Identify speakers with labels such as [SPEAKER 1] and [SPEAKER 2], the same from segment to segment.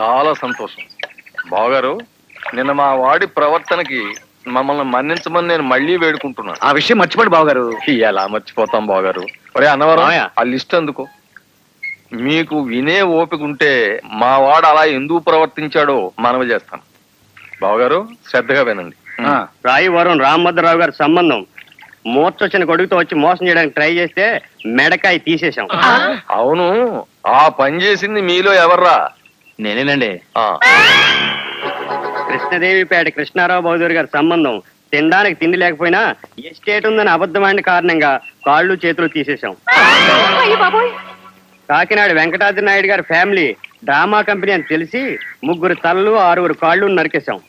[SPEAKER 1] చాలా సంతోషం. బావగారు నిన్న మా వాడి ప్రవర్తనకి మమ్మల్ని మన్నించమని నేను మళ్ళీ వేడుకుంటున్నాను.
[SPEAKER 2] ఆ విషయం మర్చిపోండి బావగారు.
[SPEAKER 1] ఎలా మర్చిపోతాం బావగారు? ఒరే అన్నవరం. ఆ లిస్ట్ అందుకో. మీకు వినే ఓపిక ఉంటే మా వాడు అలా ఎందుకు ప్రవర్తించాడో మనవి చేస్తాను. బావగారు శ్రద్ధగా వినండి.
[SPEAKER 2] ఆ,
[SPEAKER 3] రాయవరం రామభద్రరావు గారి సంబంధం. మూర్చొచ్చిన కొడుకుతో వచ్చి మోసం చేయడానికి ట్రై చేస్తే మెడకాయ తీసేశాం.
[SPEAKER 1] అవును ఆ పని చేసింది మీలో ఎవర్రా?
[SPEAKER 2] నేనేనండి.
[SPEAKER 1] ఆ,
[SPEAKER 3] కృష్ణదేవిపేట కృష్ణారావు బౌదూరి గారి సంబంధం. తినడానికి తిండి లేకపోయినా ఎస్టేట్ ఉందని అబద్ధమైన కారణంగా కాళ్ళు చేతులు తీసేశాం. కాకినాడ వెంకటాద్రి నాయుడు గారి ఫ్యామిలీ డ్రామా కంపెనీ అని తెలిసి ముగ్గురు తలలు ఆరుగురు కాళ్ళు నరికేశాం.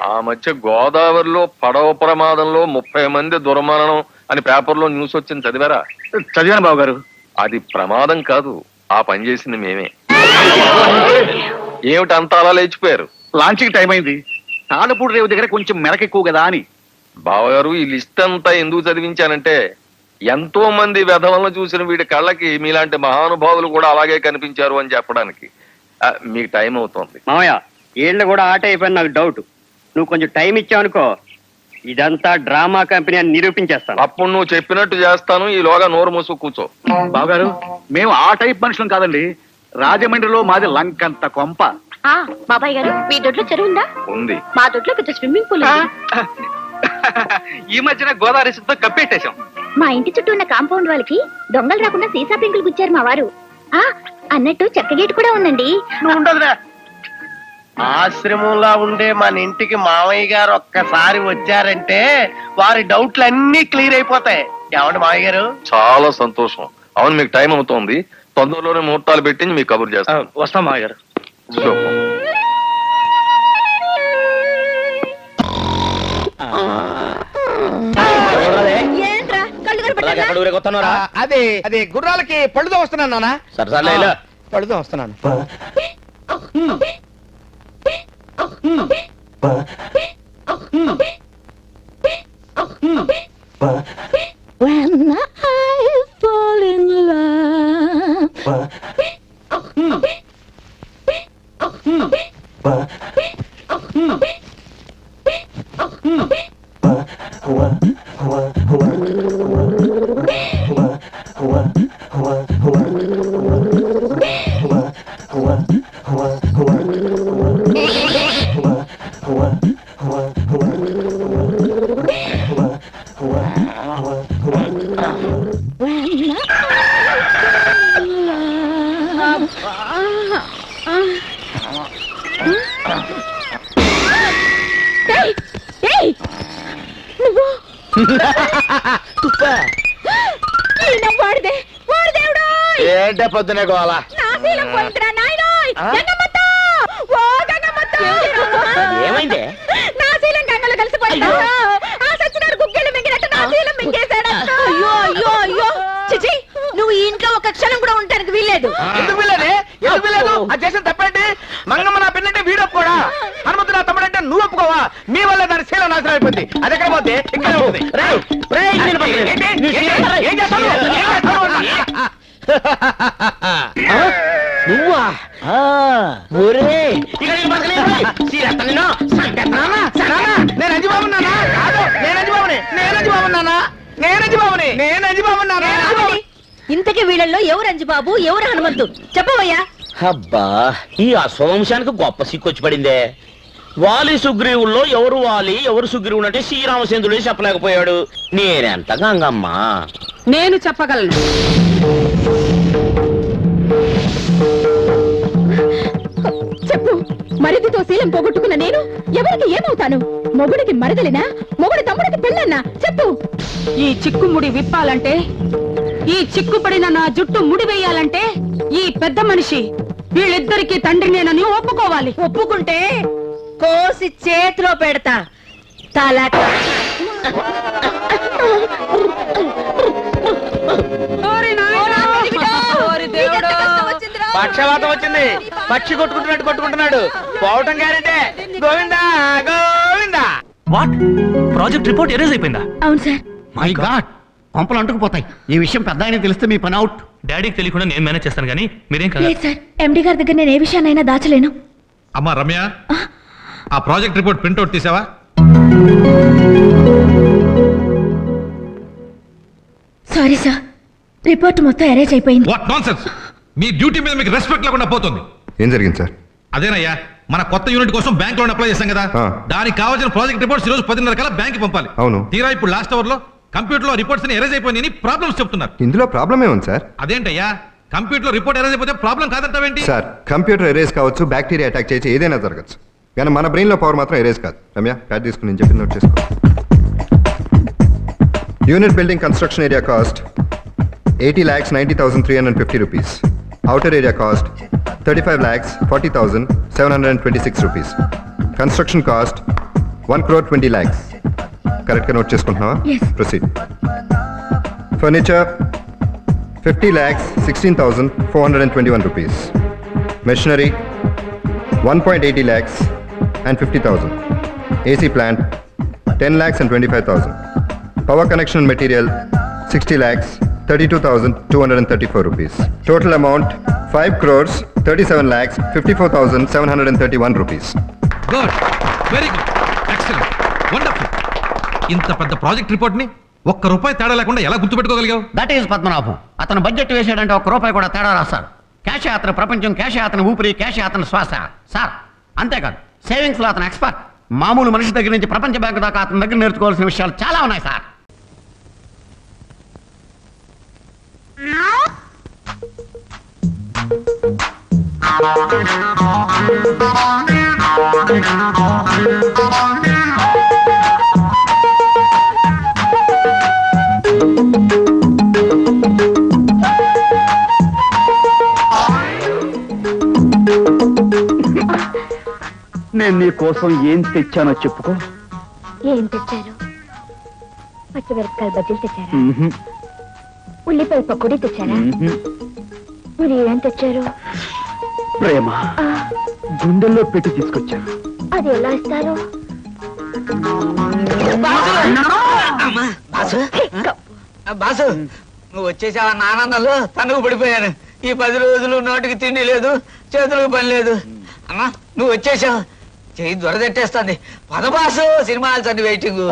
[SPEAKER 1] ఆ మధ్య గోదావరిలో పడవ ప్రమాదంలో ముప్పై మంది దుర్మరణం అని పేపర్లో న్యూస్ వచ్చింది చదివారా?
[SPEAKER 2] చదివాను బావగారు
[SPEAKER 1] అది ప్రమాదం కాదు ఆ పని చేసింది మేమే. ఏమిటి అంత అలా లేచిపోయారు?
[SPEAKER 2] లాంచ్కి టైం అయింది. తాళపూడి రేవు దగ్గర కొంచెం మెరక ఎక్కువ కదా అని.
[SPEAKER 1] బావగారు ఈ లిస్ట్ అంతా ఎందుకు చదివించానంటే ఎంతో మంది వెధవలను చూసిన వీడి కళ్ళకి మీలాంటి మహానుభావులు కూడా అలాగే కనిపించారు అని చెప్పడానికి. ఆ, మీకు టైం అవుతోంది.
[SPEAKER 3] మామయ్య వీళ్ళు కూడా ఆట అయిపోయింది నాకు డౌట్. నువ్వు కొంచెం టైం ఇచ్చావనుకో ఇదంతా డ్రామా కంపెనీ అని నిరూపించేస్తాను.
[SPEAKER 1] అప్పుడు నువ్వు చెప్పినట్టు చేస్తాను ఈలోగా నోరు మూసు కూర్చో.
[SPEAKER 2] బావగారు మేము ఆ టైప్ మనుషులం కాదండి. రాజమండ్రిలో మాది లంకంత కొంప.
[SPEAKER 4] ఆ బాబాయ్ గారు మీ దొడ్లో చెరువు ఉందా?
[SPEAKER 1] ఉంది.
[SPEAKER 4] మా దొడ్లో పెద్ద స్విమ్మింగ్ పూల్ ఉంది.
[SPEAKER 2] ఈ మధ్యన గోదావరి సిద్ధం కప్పెట్టేశాం
[SPEAKER 4] మా ఇంటి చుట్టూ ఉన్న కాంపౌండ్ వాళ్ళకి దొంగలు రాకుండా సీసా పెంకులు గుచ్చారు మా వారు. ఆ అన్నట్టు చెక్క గేట్ కూడా ఉందండి.
[SPEAKER 5] ఆశ్రమంలో ఉండే మన ఇంటికి మామయ్య గారు ఒక్కసారి వచ్చారంటే వారి డౌట్లు అన్ని క్లియర్ అయిపోతాయి. ఏమండి మామయ్య గారు?
[SPEAKER 1] చాలా సంతోషం. అవును మీకు టైం అవుతోంది. తొందరలోనే ముహూర్తాలు పెట్టించి మీకు కబురు చేస్తాను
[SPEAKER 2] వస్తాం
[SPEAKER 4] కనపడ్డారా?
[SPEAKER 6] అదే అదే గుర్రాలకి పళ్ళుతో వస్తున్నాను నాన్న
[SPEAKER 3] సరసాలే ఇలా.
[SPEAKER 6] పళ్ళుతో వస్తున్నాను.
[SPEAKER 4] When わうん。わうん。わわわ
[SPEAKER 6] わわわ
[SPEAKER 4] わわわ వాడిదేవుడో ఏంటే పొద్దునే గోలా?
[SPEAKER 6] ఏమైంది?
[SPEAKER 4] నా శీలం గంగలో కలిసిపోయిందా? ఆ సచ్చినాడు గుగ్గిళ్ళు మింగినట్టు నా శీలం అయ్యో అయ్యో అయ్యో. చిచి నువ్వు ఈ ఇంట్లో ఒక క్షణం కూడా ఉండడానికి వీల్లేదు
[SPEAKER 6] ఎందుకు వీలేదు ఎందుకు వీలేదు అది చేసిన తప్పండి మంగమ్మ నా పిల్లంటే వీడు ఒప్పుకోడా హనుమంతు నా తమ్ముడంటే నువ్వు ఒప్పుకోవా మీ వల్ల దాని శీలం నాశనం అయిపోయింది అది ఎక్కడ పోతే ఇక్కడ ఉంటుంది రేయ్, రేయ్, నేను పక్కన. ఏంటి? ఏం చేస్తావు? ఏం చేస్తావు? ఆ? నువ్వా ఒరే ఇక నేను బతకలేను. సీరత్త నిన్ను. సంపెత్తనానా? సరేనా? నేను అంజిబాబున్నానా కాదు నేను అంజిబాబుని నేను అంజిబాబున్నానా నేను అంజిబాబుని నేను అంజిబాబున్నానా
[SPEAKER 4] ఆగండి. ఇంతకీ వీళ్ళల్లో ఎవరు అంజుబాబు ఎవరు హనుమంతు చెప్పవయ్యా
[SPEAKER 7] అబ్బా ఈ అశ్వవంశానికి గొప్ప సిక్కొచ్చి పడిందే వాలి సుగ్రీవుల్లో ఎవరు వాలి ఎవరు సుగ్రీవుడు అంటే శ్రీరామచంద్రుడే చెప్పలేకపోయాడు. నేనెంత గంగమ్మా?
[SPEAKER 8] నేను చెప్పగలను.
[SPEAKER 4] చెప్పు. మరిదితో శీలం పోగొట్టుకున్న నేను ఎవరికి ఏమవుతాను? మొగుడికి మరదలినా మొగుడి తమ్ముడికి పెళ్ళన్నా? చెప్పు.
[SPEAKER 8] ఈ చిక్కుముడి విప్పాలంటే ఈ చిక్కుపడిన నా జుట్టు ముడివేయాలంటే ఈ పెద్ద మనిషి వీళ్ళిద్దరికీ తండ్రి నేనని ఒప్పుకోవాలి.
[SPEAKER 4] ఒప్పుకుంటే కోసి చేతిలో పెడతా. తలక
[SPEAKER 8] దేవుడా!
[SPEAKER 6] పక్షవాతం వచ్చింది. పక్షి కొట్టుకుంటున్నట్టు కొట్టుకుంటున్నాడు పోవటం guarantee. Govinda Govinda.
[SPEAKER 9] What? Project report erase అయిపోయిందా?
[SPEAKER 4] అవును సార్.
[SPEAKER 5] మై గాడ్ పంపలు అంటుకుపోతాయి. ఈ విషయం పెద్ద ఆయన తెలిస్తే మీ పని అవుట్.
[SPEAKER 9] డాడీకి తెలియకుండా నేను మేనేజ్ చేస్తాను కానీ మీరేం కదా
[SPEAKER 4] లేదు సార్. ఎండి గారి దగ్గర నేను ఏ విషయాన్నైనా దాచలేను.
[SPEAKER 10] అమ్మా రమ్య. ఆ ప్రాజెక్ట్ రిపోర్ట్ ప్రింట్అవుట్ తీసావా?
[SPEAKER 4] Sorry sir. రిపోర్ట్ మొత్తం అరేంజ్ అయిపోయింది.
[SPEAKER 10] వాట్ నాన్ మీ డ్యూటీ మీద మీకు రెస్పెక్ట్ లేకుండా పోతుంది.
[SPEAKER 11] ఏం జరిగింది సార్?
[SPEAKER 10] అదేనయ్యా మన కొత్త యూనిట్ కోసం బ్యాంక్ లోన్ అప్లై చేశాం కదా.
[SPEAKER 11] ఆ.
[SPEAKER 10] దానికి కావాల్సిన ప్రాజెక్ట్ రిపోర్ట్స్ ఈ రోజు పదిన్నర కల్లా బ్యాంక్ పంపాలి.
[SPEAKER 11] అవును.
[SPEAKER 10] తీరా ఇప్పుడు లాస్ట్ అవర్లో కంప్యూటర్లో రిపోర్ట్స్ ఎరేజ్ అయిపోయినాయి ప్రాబ్లమ్స్ చెప్తున్నారు.
[SPEAKER 11] ఇందులో ప్రాబ్లం ఏముంది సార్?
[SPEAKER 10] అదేంటయ్యా కంప్యూటర్లో రిపోర్ట్ ఎరేజ్ అయిపోతే ప్రాబ్లం కాదంటావేంటి?
[SPEAKER 11] సార్ కంప్యూటర్ ఎరేజ్ కావచ్చు బ్యాక్టీరియా అటాక్ చేసి ఏదైనా జరగచ్చు. కానీ మన బ్రెయిన్లో పవర్ మాత్రం ఎరేజ్ కాదు. రమ్య ప్యాడ్ తీసుకుని నేను చెప్పి నోట్ చేసుకో. Unit building construction area cost eighty lakhs ninety thousand three hundred fifty rupees outer area cost thirty five lakhs forty thousand seven hundred and twenty six rupees construction cost one crore twenty lakhs కరెక్ట్గా note చేసుకుంటున్నావా. Proceed furniture fifty lakhs sixteen thousand four hundred and twenty one rupees machinery one point eighty lakhs and fifty thousand. AC plant ten lakhs and twenty five thousand power connection material sixty lakhs thirty two thousand two hundred and thirty four rupees total amount five crores thirty seven lakhs fifty four thousand seven hundred and thirty one rupees
[SPEAKER 10] good very good excellent wonderful ఇంత పెద్ద project రిపోర్ట్ని ఒక్క రూపాయి తేడా లేకుండా ఎలా గుర్తుపెట్టుకోగలిగావు?
[SPEAKER 6] That is Padmanabham అతను budget వేసాడంటే ఒక రూపాయి కూడా తేడా రాస్తాడు క్యాష్ అతని ప్రపంచం క్యాష్ అతని ఊపిరి క్యాష్ అతని శ్వాస. సార్ అంతేకాదు. సేవింగ్స్లో అతను ఎక్స్పర్ట్. మామూలు మనిషి దగ్గర నుంచి ప్రపంచ బ్యాంకు దాకా అతని దగ్గర నేర్చుకోవాల్సిన విషయాలు చాలా ఉన్నాయి సార్.
[SPEAKER 2] నేను నీ కోసం ఏం తెచ్చానో చెప్పుకో.
[SPEAKER 4] ఏం తెచ్చారు? పచ్చిమిరపకాయల బజ్జీలు తెచ్చారా? ఉల్లిపాయ పకోడీ తెచ్చారా? మరి ఏం తెచ్చారు?
[SPEAKER 2] ప్రేమ గుండెల్లో పెట్టి తీసుకొచ్చాను.
[SPEAKER 4] అది ఎలా ఇస్తారు?
[SPEAKER 6] బాసు బాసు నువ్వు వచ్చేసావా నానందలో? తనుగు పడిపోయాను. ఈ పది రోజులు నోటికి తిండి లేదు చేతులకు పని లేదు. అమ్మా నువ్వు వచ్చేసావు. చెయ్యి దొరదెట్టేస్తుంది. పద బాసు సినిమాలు చండి వెయిటింగ్.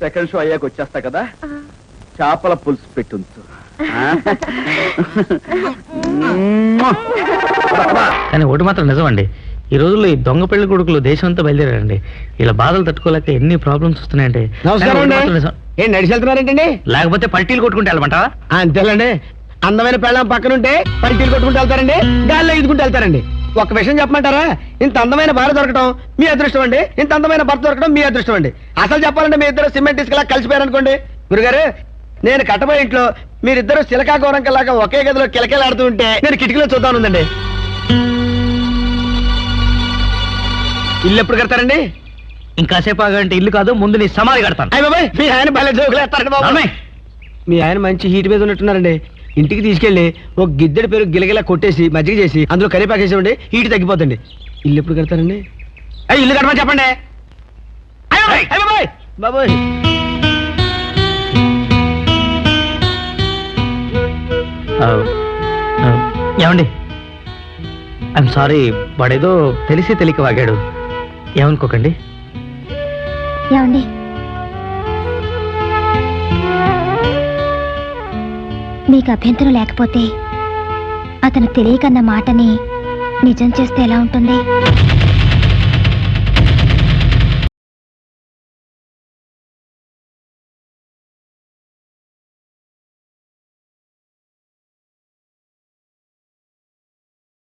[SPEAKER 2] సెకండ్ షో అయ్యాక వచ్చేస్తా కదా? చేపల పులుసు పెట్టుంచు. ఆ?
[SPEAKER 9] కానీ ఒకటి మాత్రం నిజమండి. ఈ రోజుల్లో ఈ దొంగ పెళ్ళి కొడుకులు దేశం అంతా బయలుదేరారండి. ఇలా బాధలు తట్టుకోలేక ఎన్ని ప్రాబ్లమ్స్ వస్తున్నాయండి.
[SPEAKER 6] ఏం నడిచి వెళ్తున్నారేంటండి
[SPEAKER 9] లేకపోతే పల్టీలు కొట్టుకుంటే వెళ్ళమంటావా?
[SPEAKER 6] అంతేలండి. అందమైన పెళ్ళం పక్కనుంటే పల్టీలు కొట్టుకుంటూ వెళ్తారండి. గాల్లో ఈదుకుంటూ వెళ్తారండి. ఒక విషయం చెప్పమంటారా? ఇంత అందమైన భార్య దొరకడం మీ అదృష్టం అండి. ఇంత అందమైన భర్త దొరకడం మీ అదృష్టం అండి. అసలు చెప్పాలంటే మీ ఇద్దరు సిమెంట్ ఇసుకలా కలిసిపోయారనుకోండి. గురుగారు నేను కట్టబోయే ఇంట్లో మీరిద్దరు సిలకా గౌరంకలాగా ఒకే గదిలో కిలకిలాడుతూ ఉంటే నేను కిటికీలో చూద్దానుందండి ఇల్లు ఎప్పుడు కడతారండి?
[SPEAKER 9] ఇంకాసేపు ఆగంటే ఇల్లు కాదు ముందు నీ సమాధి కడతాను.
[SPEAKER 6] అయ్య బాబాయ్ మీ ఆయన భలే జోకులు వేస్తారండి. మీ ఆయన మంచి హీట్ మీద ఉన్నట్టున్నారండి. ఇంటికి తీసుకెళ్ళి ఒక గిద్దెడి పేరు గిలగిలా కొట్టేసి మజ్జిగ చేసి అందులో కరివేపాకేసామండి హీట్ తగ్గిపోతుంది. ఇల్లు ఎప్పుడు కడతారండి? అయ్యి ఇల్లు కట్టమని చెప్పండి. బాబోయ్,
[SPEAKER 9] ఏమండి? ఐఎమ్ సారీ వాడేదో తెలిసి తెలియక వాగాడు. ఏమనుకోకండి?
[SPEAKER 4] నీకు అభ్యంతరం లేకపోతే అతను తెలియకన్న మాటని నిజం చేస్తే ఎలా ఉంటుంది?